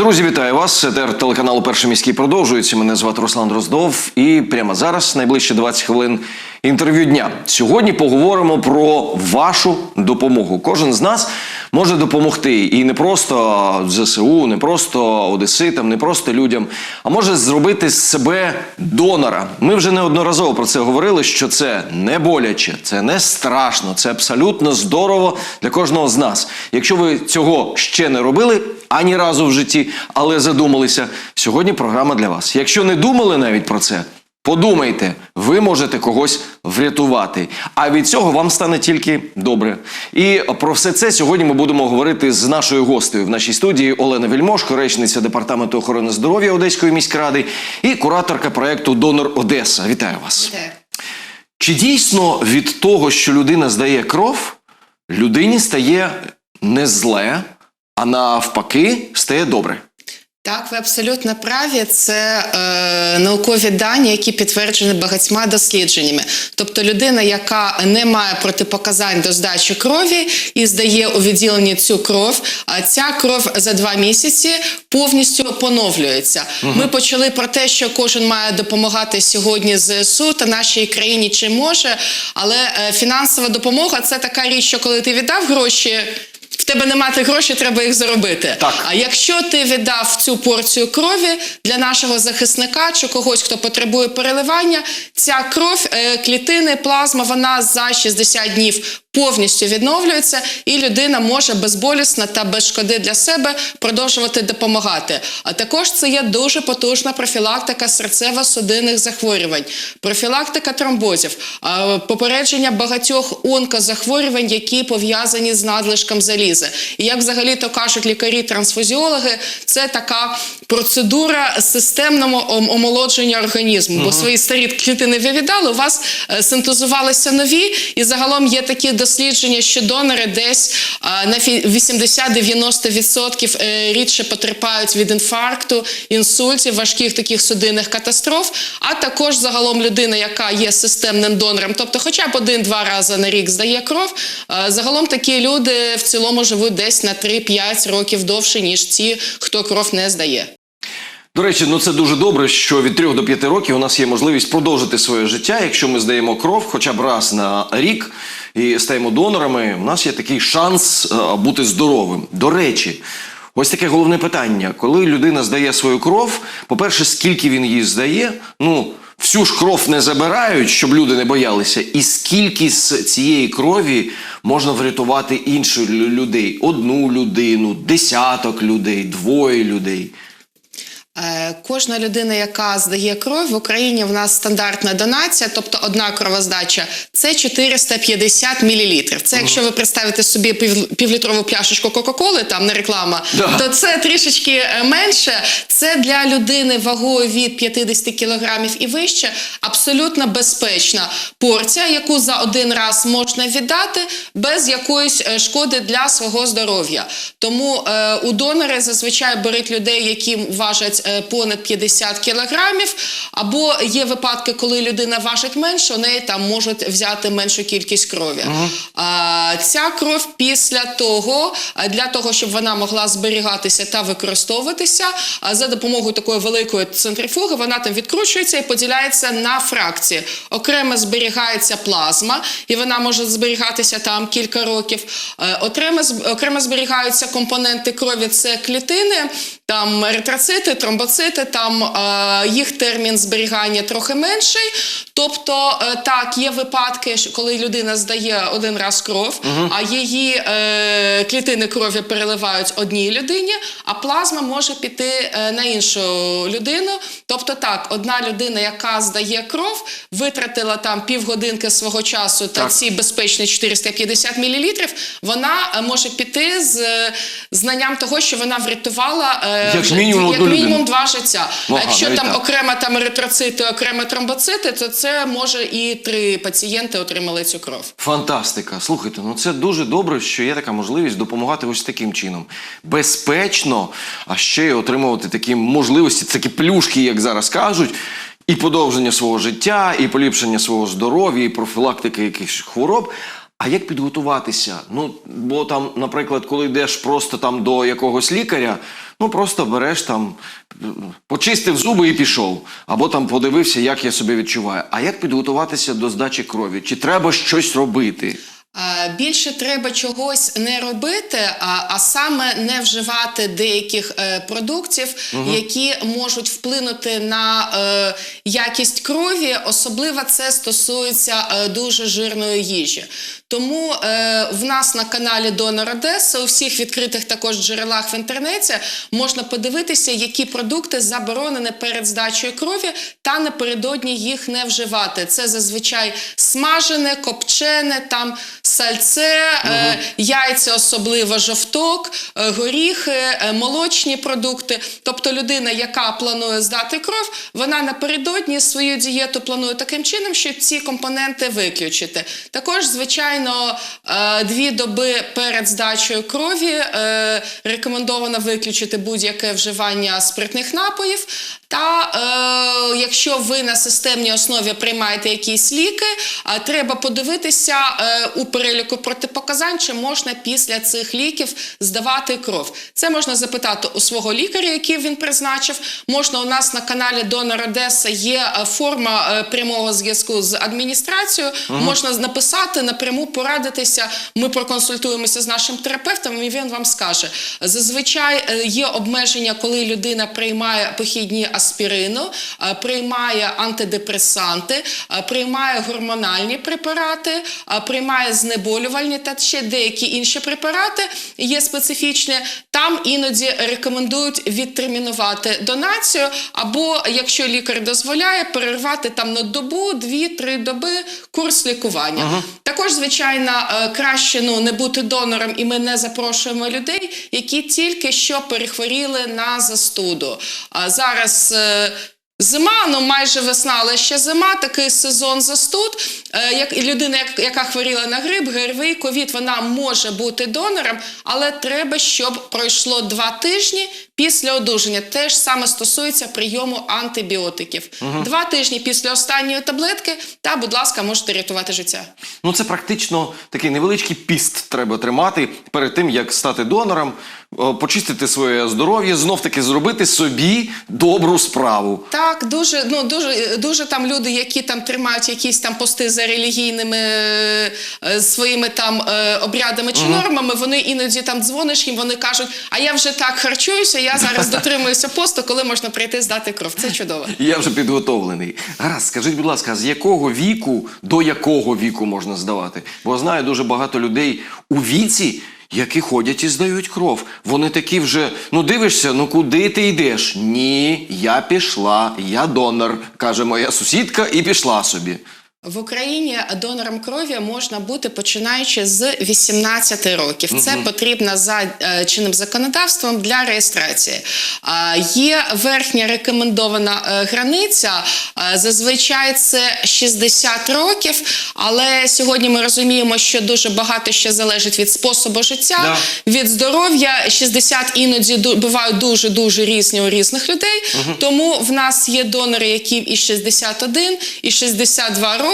Друзі, вітаю вас. Етер телеканалу Перший міський продовжується. Мене звати Руслан Роздов. І прямо зараз, найближчі 20 хвилин інтерв'ю дня. Сьогодні поговоримо про вашу допомогу. Кожен з нас може допомогти і не просто ЗСУ, не просто одеситам, не просто людям, а може зробити з себе донора. Ми вже неодноразово про це говорили. Що це не боляче, це не страшно, це абсолютно здорово для кожного з нас. Якщо ви цього ще не робили ані разу в житті, але задумалися, сьогодні програма для вас. Якщо не думали навіть про це. Подумайте, ви можете когось врятувати. А від цього вам стане тільки добре. І про все це сьогодні ми будемо говорити з нашою гостею в нашій студії Олена Вільмошко, речниця департаменту охорони здоров'я Одеської міськради і кураторка проекту Донор Одеса. Вітаю вас. Чи дійсно від того, що людина здає кров, людині стає не зле, а навпаки стає добре? Так, ви абсолютно праві. Це е, наукові дані, які підтверджені багатьма дослідженнями. Тобто людина, яка не має протипоказань до здачі крові і здає у відділенні цю кров, а ця кров за два місяці повністю поновлюється. Ми почали про те, що кожен має допомагати сьогодні ЗСУ та нашій країні чи може, але е, фінансова допомога це така річ, що коли ти віддав гроші. Тебе немає тих грошей, треба їх заробити. Так. А якщо ти віддав цю порцію крові для нашого захисника чи когось, хто потребує переливання, ця кров, е, клітини, плазма, вона за 60 днів повністю відновлюється, і людина може безболісно та без шкоди для себе продовжувати допомагати. А також це є дуже потужна профілактика серцево-судинних захворювань, профілактика тромбозів, попередження багатьох онкозахворювань, які пов'язані з надлишком заліза. І як взагалі то кажуть лікарі-трансфузіологи, це така процедура системного омолодження організму. Бо свої старі клітини ви віддали, у вас е, синтезувалися нові, і загалом є такі дослідження, що донори десь на 80-90% е, рідше потерпають від інфаркту, інсультів, важких таких судинних катастроф. А також загалом людина, яка є системним донором, тобто хоча б один-два рази на рік здає кров. е, Загалом такі люди в цілому живуть десь на 3-5 років довше, ніж ті, хто кров не здає. До речі, ну це дуже добре, що від 3 до 5 років у нас є можливість продовжити своє життя. Якщо ми здаємо кров хоча б раз на рік і стаємо донорами, у нас є такий шанс е, бути здоровим. До речі, ось таке головне питання. Коли людина здає свою кров, по-перше, скільки він її здає, ну. Всю ж кров не забирають, щоб люди не боялися, і скільки з цієї крові можна врятувати інших людей: одну людину, десяток людей, двоє людей. Е, Кожна людина, яка здає кров в Україні, в нас стандартна донація, тобто одна кровоздача, це 450 мл. Це якщо ви представите собі пів, півлітрову пляшечку Кока-Коли, там не реклама, Да. то це трішечки е, менше. Це для людини вагою від 50 кілограмів і вище абсолютно безпечна порція, яку за один раз можна віддати без якоїсь е, шкоди для свого здоров'я. Тому е, у донори зазвичай беруть людей, які важать понад 50 кілограмів, або є випадки, коли людина важить менше, у неї там можуть взяти меншу кількість крові. А, ця кров після того, е, для того, щоб вона могла зберігатися та використовуватися, за допомогою такої великої центрифуги, вона там відкручується і поділяється на фракції. Окремо зберігається плазма, і вона може зберігатися там кілька років. Е, Окремо, окремо зберігаються компоненти крові, це клітини, там еритроцити, тромбоцити, там е, їх термін зберігання трохи менший. Тобто, е, так, є випадки, коли людина здає один раз кров, а її е, клітини крові переливають одній людині, а плазма може піти на іншу людину. Тобто, так, одна людина, яка здає кров, витратила там півгодинки свого часу та Так. ці безпечні 450 мл, вона може піти з знанням того, що вона врятувала Як мінімум як одну людину. два життя. Ага, а якщо там так. окремо там еритроцити, окремо тромбоцити, то це може і три пацієнти отримали цю кров. Фантастика. Слухайте, ну це дуже добре, що є така можливість допомагати ось таким чином. Безпечно, а ще й отримувати такі можливості, такі плюшки, як зараз кажуть, і подовження свого життя, і поліпшення свого здоров'я, і профілактики якихось хвороб. А як підготуватися? Ну, бо там, наприклад, коли йдеш просто там до якогось лікаря, ну просто береш там, почистив зуби і пішов. Або там подивився, як я себе відчуваю. А як підготуватися до здачі крові? Чи треба щось робити? Більше треба чогось не робити, а, а саме не вживати деяких е, продуктів, які можуть вплинути на е, якість крові. Особливо це стосується е, дуже жирної їжі. Тому е, в нас на каналі Донор Одеса у всіх відкритих також джерелах в інтернеті можна подивитися, які продукти заборонені перед здачею крові, та напередодні їх не вживати. Це зазвичай смажене, копчене, там сальце, е, яйця, особливо жовток, е, горіхи, е, молочні продукти. Тобто людина, яка планує здати кров, вона напередодні свою дієту планує таким чином, щоб ці компоненти виключити. Також, звичайно, дві доби перед здачею крові рекомендовано виключити будь-яке вживання спиртних напоїв. Та е, якщо ви на системній основі приймаєте якісь ліки, е, треба подивитися е, у переліку протипоказань, чи можна після цих ліків здавати кров. Це можна запитати у свого лікаря, який він призначив. Можна у нас на каналі Донор Одеса є е, форма е, прямого зв'язку з адміністрацією. Можна написати напряму порадитися. Ми проконсультуємося з нашим терапевтом, і він вам скаже. Зазвичай е, є обмеження, коли людина приймає похідні аспірину, е, приймає антидепресанти, е, приймає гормональні препарати, е, приймає знеболювальні та ще деякі інші препарати є специфічні. Там іноді рекомендують відтермінувати донацію, або якщо лікар дозволяє, перервати там на добу, дві-три доби курс лікування. Також, звичайно, краще ну не бути донором, і ми не запрошуємо людей, які тільки що перехворіли на застуду. Зараз. Е, Зима, ну майже весна, але ще зима, такий сезон застуд. Е, як людина, яка хворіла на грип, ГРВІ, ковід, вона може бути донором, але треба, щоб пройшло два тижні після одужання. Те ж саме стосується прийому антибіотиків. Два тижні після останньої таблетки, та, будь ласка, можете рятувати життя. Ну, це практично такий невеличкий піст треба тримати перед тим, як стати донором, почистити своє здоров'я, знов таки зробити собі добру справу. Так, дуже ну дуже дуже там люди, які там тримають якісь там пости за релігійними е, своїми там е, обрядами чи нормами. Вони іноді там дзвониш їм, вони кажуть: а я вже так харчуюся, я зараз дотримуюся посту, коли можна прийти здати кров. Це чудово. Я вже підготовлений. Гаразд, скажіть, будь ласка, з якого віку до якого віку можна здавати? Бо знаю дуже багато людей у віці, які ходять і здають кров. Вони такі вже, ну дивишся, ну куди ти йдеш? Ні, я пішла, я донор, каже моя сусідка, і пішла собі. В Україні донором крові можна бути починаючи з 18 років. Це потрібно за е, чинним законодавством для реєстрації. Є верхня рекомендована е, границя. Зазвичай це 60 років, але сьогодні ми розуміємо, що дуже багато ще залежить від способу життя, від здоров'я. 60 іноді бувають дуже дуже різні у різних людей. Тому в нас є донори, які і 61, і 62 роки.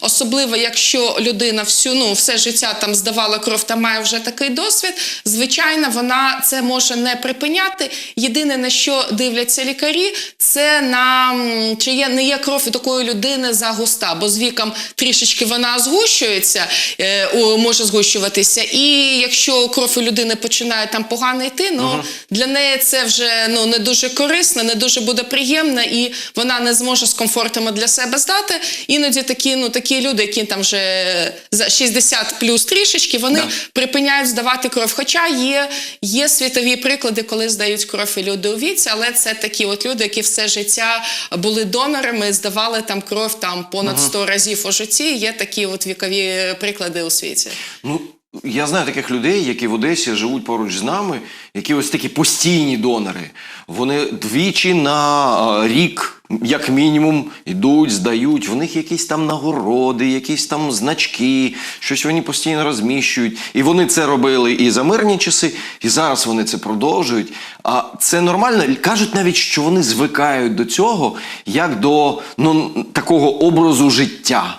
Особливо, якщо людина всю ну все життя там здавала кров та має вже такий досвід. Звичайно, вона це може не припиняти. Єдине на що дивляться лікарі, це на чи є не є кров у такої людини загуста, бо з віком трішечки вона згущується, е, може згущуватися. І якщо кров у людини починає там погано йти, ну для неї це вже ну не дуже корисно, не дуже буде приємно, і вона не зможе з комфортом для себе здати. Іноді такі, ну такі люди, які там вже за 60 плюс трішечки, вони Да. припиняють здавати кров. Хоча є, є світові приклади, коли здають кров і люди у віці, але це такі от люди, які все життя були донорами, здавали там кров там понад 100 разів у житті. Є такі от вікові приклади у світі. Ну, я знаю таких людей, які в Одесі живуть поруч з нами, які ось такі постійні донори. Вони двічі на рік, як мінімум, йдуть, здають. В них якісь там нагороди, якісь там значки, щось вони постійно розміщують. І вони це робили і за мирні часи, і зараз вони це продовжують. А це нормально. Кажуть навіть, що вони звикають до цього як до ну, такого образу життя.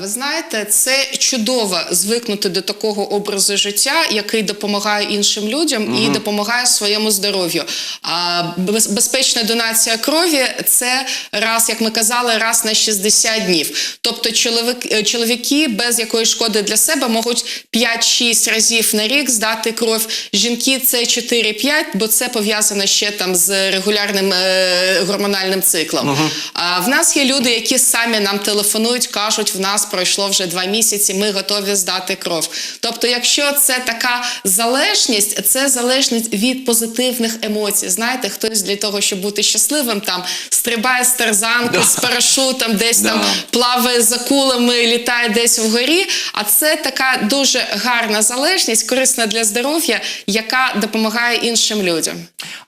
Ви знаєте, це чудово звикнути до такого образу життя, який допомагає іншим людям і допомагає своєму здоров'ю. А безпечна донація крові це раз, як ми казали, раз на 60 днів. Тобто чоловік, е, чоловіки без якої шкоди для себе можуть 5-6 разів на рік здати кров. Жінки це 4-5, бо це пов'язано ще там з регулярним е, гормональним циклом. А в нас є люди, які самі нам телефонують, кажуть, в нас пройшло вже два місяці, ми готові здати кров. Тобто, якщо це така залежність, це залежність від позитивних емоцій. Знаєте, хтось для того, щоб бути щасливим, там стрибає з тарзанки, Да. з парашутом, десь там плаває за кулами, літає десь вгорі. А це така дуже гарна залежність, корисна для здоров'я, яка допомагає іншим людям.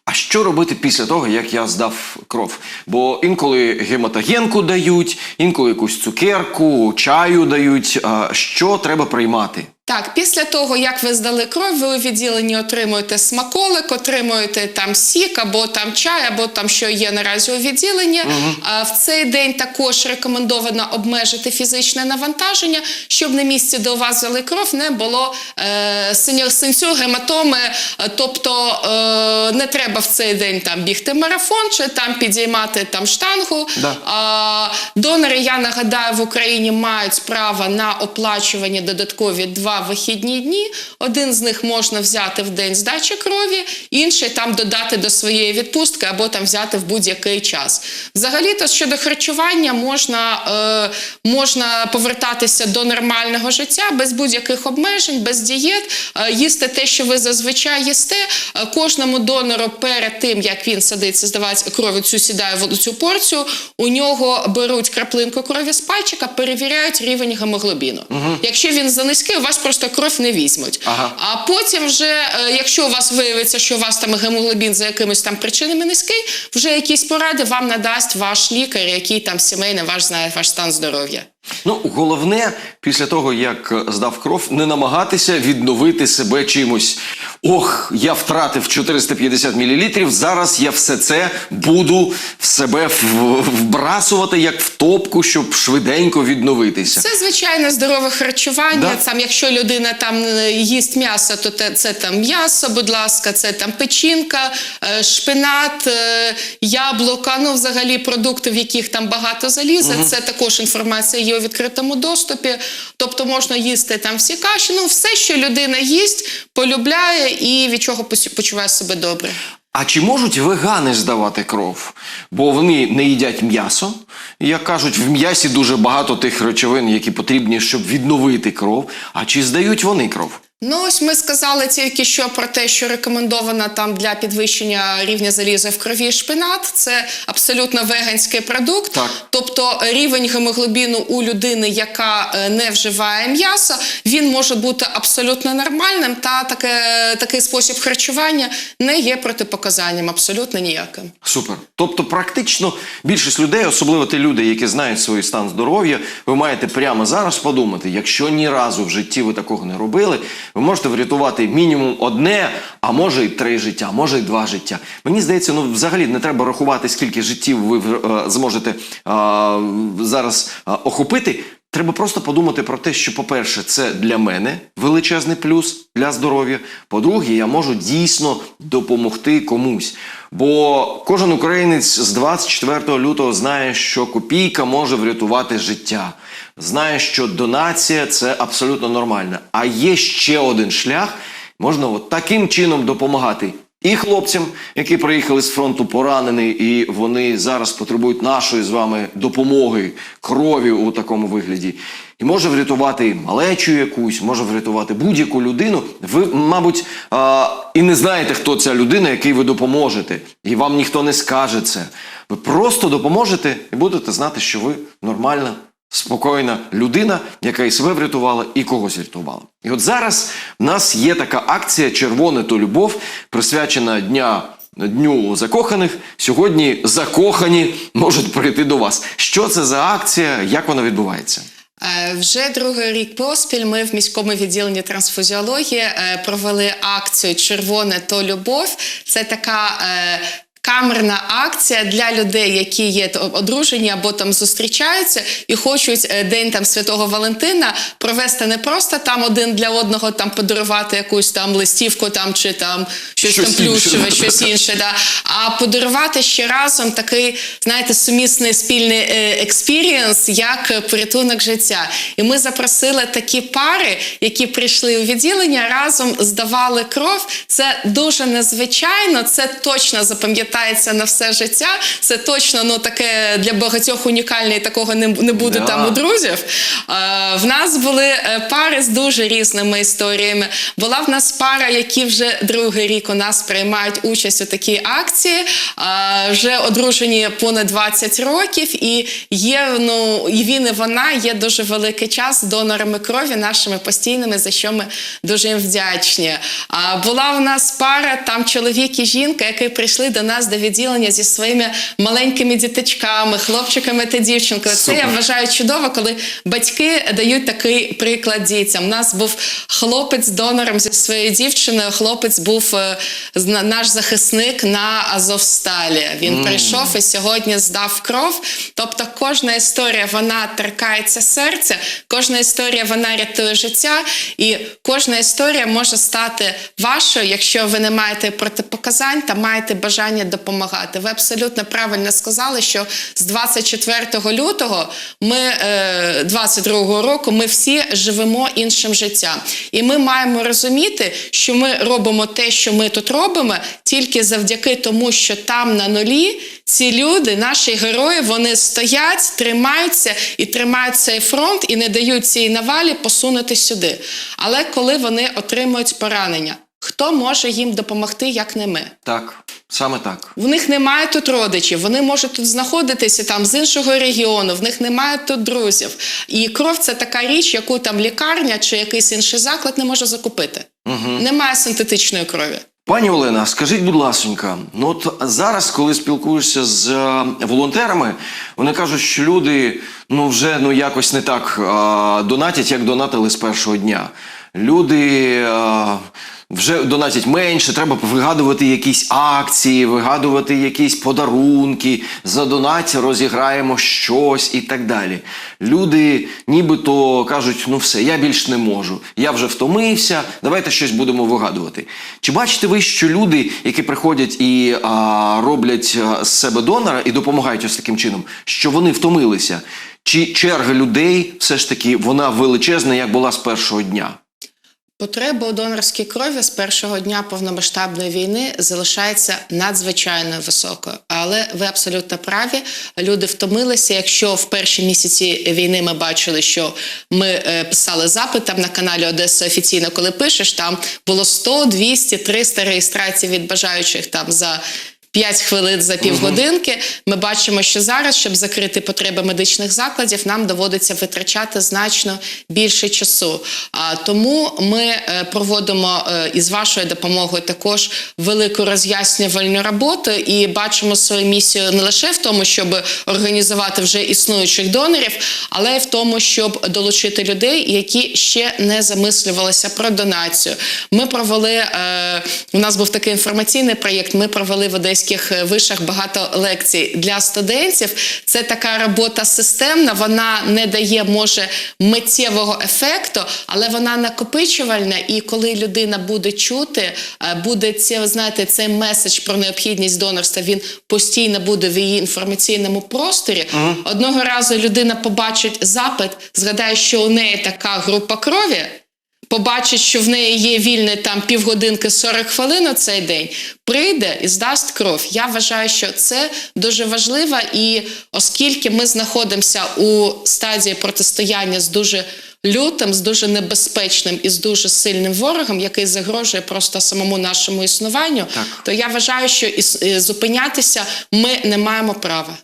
А що робити після того, як я здав кров? Бо інколи гематогенку дають, інколи якусь цукерку, чаю дають. Що треба приймати? Так, після того, як ви здали кров, ви у відділенні отримуєте смаколик, отримуєте там сік, або там чай, або там що є наразі у відділенні. А в цей день також рекомендовано обмежити фізичне навантаження, щоб на місці, у вас взяли кров, не було е, синцю, гематоми. Тобто е, не треба в цей день там бігти марафон чи там підіймати там штангу. Да. А, Донори, я нагадаю, в Україні мають право на оплачування додаткові два вихідні дні. Один з них можна взяти в день здачі крові, інший там додати до своєї відпустки або там взяти в будь-який час. Взагалі-то щодо харчування можна, е, можна повертатися до нормального життя без будь-яких обмежень, без дієт, е, їсти те, що ви зазвичай їсте. Е, Кожному донору перед тим, як він садиться здавати кров, цю сідає в цю порцію, у нього беруть краплинку крові з пальчика, перевіряють рівень гемоглобіну. Якщо він занизький, у вас просто кров не візьмуть. Ага. А потім, вже, е, якщо у вас виявиться, що у вас там гемоглобін за якимись там причинами низький, вже якісь поради вам надасть ваш лікар, який там сімейний ваш знає ваш стан здоров'я. Ну, головне, після того, як е, здав кров, не намагатися відновити себе чимось. Ох, я втратив 450 мл, зараз я все це буду в себе вбрасувати як в топку, щоб швиденько відновитися. Це звичайне здорове харчування. Да. Там, якщо людина там е, їсть м'ясо, то те- це там м'ясо, будь ласка, це там печінка, е, шпинат, яблука. Ну, взагалі, продукти, в яких там багато заліза. Це також інформація є у відкритому доступі. Тобто можна їсти там всі каші. Ну, все, що людина їсть, полюбляє і від чого почуває себе добре. А чи можуть вегани здавати кров? Бо вони не їдять м'ясо. Як кажуть, в м'ясі дуже багато тих речовин, які потрібні, щоб відновити кров. А чи здають вони кров? Ну, ось ми сказали тільки що про те, що рекомендовано там для підвищення рівня заліза в крові шпинат. Це абсолютно веганський продукт. Так. Тобто рівень гемоглобіну у людини, яка е, не вживає м'ясо, він може бути абсолютно нормальним, та таке, такий спосіб харчування не є протипоказанням абсолютно ніяким. Супер. Тобто, практично більшість людей, особливо ті люди, які знають свій стан здоров'я, ви маєте прямо зараз подумати, якщо ні разу в житті ви такого не робили, ви можете врятувати мінімум одне, а може й три життя, може й два життя. Мені здається, ну взагалі не треба рахувати, скільки життів ви е, зможете е, зараз е, охопити. Треба просто подумати про те, що, по-перше, це для мене величезний плюс для здоров'я. По-друге, я можу дійсно допомогти комусь. Бо кожен українець з 24 лютого знає, що копійка може врятувати життя. Знає, що донація це абсолютно нормально. А є ще один шлях. Можна от таким чином допомагати і хлопцям, які приїхали з фронту поранені, і вони зараз потребують нашої з вами допомоги, крові у такому вигляді. І може врятувати малечу якусь, може врятувати будь-яку людину. Ви, мабуть, а, і не знаєте, хто ця людина, якій ви допоможете, і вам ніхто не скаже це. Ви просто допоможете і будете знати, що ви нормальна спокійна людина, яка і себе врятувала, і когось врятувала. І от зараз в нас є така акція Червоне то любов, присвячена дня. Дню закоханих сьогодні закохані можуть прийти до вас. Що це за акція? Як вона відбувається? Е, Вже другий рік поспіль ми в міському відділенні трансфузіології е, провели акцію Червоне то любов. Це така. Камерна акція для людей, які є одружені або там зустрічаються і хочуть е, день там Святого Валентина провести не просто там один для одного, там подарувати якусь там листівку там чи там щось, Щось там плюшеве, щось інше, да. а подарувати ще разом такий, знаєте, сумісний спільний е, експірієнс, як порятунок життя. І ми запросили такі пари, які прийшли у відділення, разом здавали кров. Це дуже незвичайно, це точно запам'ятається на все життя. Це точно ну таке для багатьох унікальне, і такого не, не буде Да. там у друзів. Е, в нас були е, пари з дуже різними історіями. Була в нас пара, які вже другий рік у нас приймають участь у такій акції. Е, вже одружені понад 20 років, і є ну і він, і вона є дуже великий час донорами крові, нашими постійними, за що ми дуже їм вдячні. А була в нас пара, там чоловік і жінка, які прийшли до нас до відділення зі своїми маленькими діточками, хлопчиками та дівчинкою. Це я вважаю чудово, коли батьки дають такий приклад дітям. У нас був хлопець донором зі своєю дівчиною. Хлопець був е, наш захисник на Азовсталі. Він прийшов і сьогодні здав кров. Тобто, кожна історія вона торкається серця, кожна історія вона рятує життя, і кожна історія може стати вашою, якщо ви не маєте протипоказань та маєте бажання допомагати. Ви абсолютно правильно сказали, що з 24 лютого ми е, 22 року ми всі живемо іншим життям. І ми маємо розуміти, що ми робимо те, що ми тут робимо, тільки завдяки тому, що там на нулі ці люди, наші герої, вони стоять, тримаються і тримають цей фронт і не дають цій навалі посунути сюди. Але коли вони отримують поранення, хто може їм допомогти, як не ми? Так, саме так. В них немає тут родичів, вони можуть тут знаходитися там з іншого регіону, в них немає тут друзів. І кров це така річ, яку там лікарня чи якийсь інший заклад не може закупити. Немає синтетичної крові. Пані Олена, скажіть, будь ласонька, ну от зараз, коли спілкуєшся з е, волонтерами, вони кажуть, що люди ну вже ну якось не так е, донатять, як донатили з першого дня. Люди е, вже донатять менше, треба вигадувати якісь акції, вигадувати якісь подарунки, за донать розіграємо щось і так далі. Люди нібито кажуть, ну все, я більш не можу, я вже втомився, давайте щось будемо вигадувати. Чи бачите ви, що люди, які приходять і а, роблять з себе донора і допомагають ось таким чином, що вони втомилися? Чи черга людей все ж таки вона величезна, як була з першого дня? Потреба у донорській крові з першого дня повномасштабної війни залишається надзвичайно високою. Але ви абсолютно праві. Люди втомилися. Якщо в перші місяці війни ми бачили, що ми е, писали запит там на каналі Одеса офіційно, коли пишеш, там було 100, 200, 300 реєстрацій від бажаючих там за. 5 хвилин за півгодинки. Ми бачимо, що зараз, щоб закрити потреби медичних закладів, нам доводиться витрачати значно більше часу. А тому ми е, проводимо е, із вашою допомогою також велику роз'яснювальну роботу і бачимо свою місію не лише в тому, щоб організувати вже існуючих донорів, але й в тому, щоб долучити людей, які ще не замислювалися про донацію. Ми провели е, у нас був такий інформаційний проєкт. Ми провели в одеських вишах багато лекцій для студентів. Це така робота системна. Вона не дає може миттєвого ефекту, але вона накопичувальна. І коли людина буде чути, е, буде це, знаєте, цей меседж про необхідність донорства. Він постійно буде в її інформаційному просторі. Одного разу людина побачить запит, згадає, що у неї така група крові побачить, що в неї є вільне там півгодинки 40 хвилин у цей день, прийде і здасть кров. Я вважаю, що це дуже важливо, і оскільки ми знаходимося у стадії протистояння з дуже лютим, з дуже небезпечним і з дуже сильним ворогом, який загрожує просто самому нашому існуванню, Так. то я вважаю, що е, зупинятися ми не маємо права.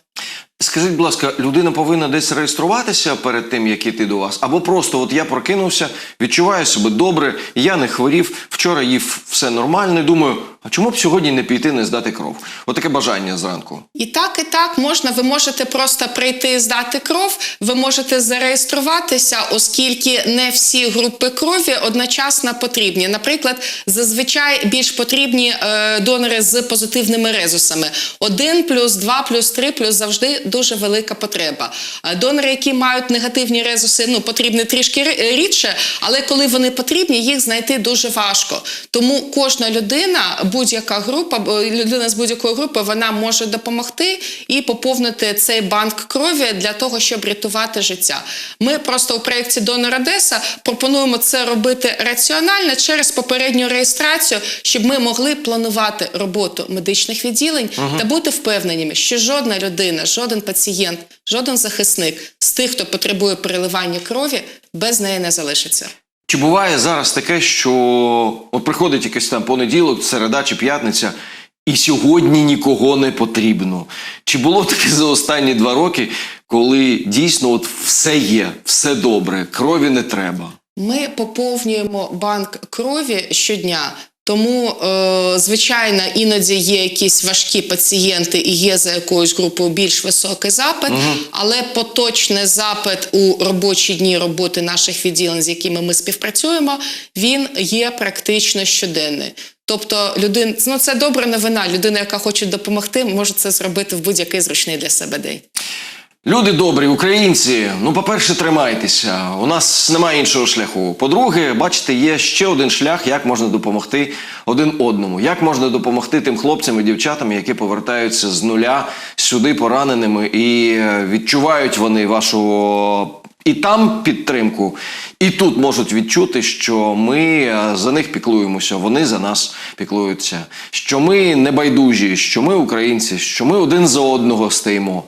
Скажіть, будь ласка, людина повинна десь реєструватися перед тим, як іти до вас? Або просто от я прокинувся, відчуваю себе добре, я не хворів, вчора їв все нормально, думаю, а чому б сьогодні не піти, не здати кров? Отаке бажання зранку. І так, і так можна. Ви можете просто прийти здати кров. Ви можете зареєструватися, оскільки не всі групи крові одночасно потрібні. Наприклад, зазвичай більш потрібні е, донори з позитивними резусами. Один плюс два плюс три плюс завжди дуже велика потреба. Е, Донори, які мають негативні резуси, ну потрібні трішки рідше, але коли вони потрібні, їх знайти дуже важко. Тому кожна людина, будь-яка група, людина з будь-якої групи, вона може допомогти і поповнити цей банк крові для того, щоб рятувати життя. Ми просто у проєкті Донор Одеса пропонуємо це робити раціонально через попередню реєстрацію, щоб ми могли планувати роботу медичних відділень та бути впевненими, що жодна людина, жоден пацієнт, жоден захисник з тих, хто потребує переливання крові, без неї не залишиться. Чи буває зараз таке, що от приходить якийсь там понеділок, середа чи п'ятниця, і сьогодні нікого не потрібно? Чи було таке за останні два роки, коли дійсно от все є, все добре, крові не треба? Ми поповнюємо банк крові щодня. Тому, е, звичайно, іноді є якісь важкі пацієнти і є за якоюсь групою більш високий запит, але поточний запит у робочі дні роботи наших відділень, з якими ми співпрацюємо, він є практично щоденний. Тобто, людин, ну це добра новина. Людина, яка хоче допомогти, може це зробити в будь-який зручний для себе день. Люди добрі, українці. Ну, по-перше, тримайтеся. У нас немає іншого шляху. По-друге, бачите, є ще один шлях, як можна допомогти один одному. Як можна допомогти тим хлопцям і дівчатам, які повертаються з нуля сюди пораненими, і е, відчувають вони вашу і там підтримку, і тут можуть відчути, що ми е, за них піклуємося, вони за нас піклуються, що ми не байдужі, що ми українці, що ми один за одного стоїмо.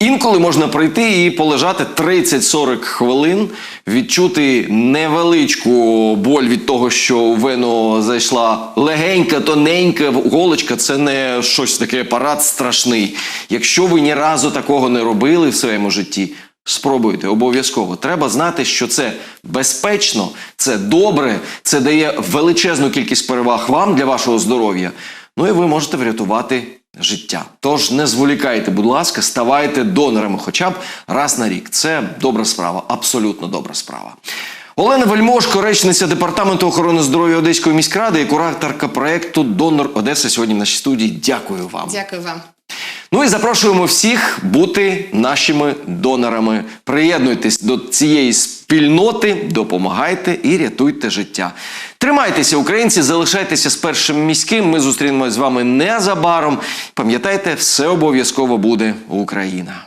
Інколи можна прийти і полежати 30-40 хвилин, відчути невеличку боль від того, що в вену зайшла легенька, тоненька голочка. Це не щось таке апарат страшний. Якщо ви ні разу такого не робили в своєму житті, спробуйте обов'язково. Треба знати, що це безпечно, це добре, це дає величезну кількість переваг вам для вашого здоров'я. Ну і ви можете врятувати життя. Тож не зволікайте, будь ласка, ставайте донорами хоча б раз на рік. Це добра справа, абсолютно добра справа. Олена Вельмошко, речниця департаменту охорони здоров'я Одеської міськради і кураторка проекту Донор Одеса сьогодні в нашій студії. Дякую вам. Дякую вам. Ну і запрошуємо всіх бути нашими донорами. Приєднуйтесь до цієї спільноти, допомагайте і рятуйте життя. Тримайтеся, українці, залишайтеся з першим міським. Ми зустрінемось з вами незабаром. Пам'ятайте, все обов'язково буде Україна.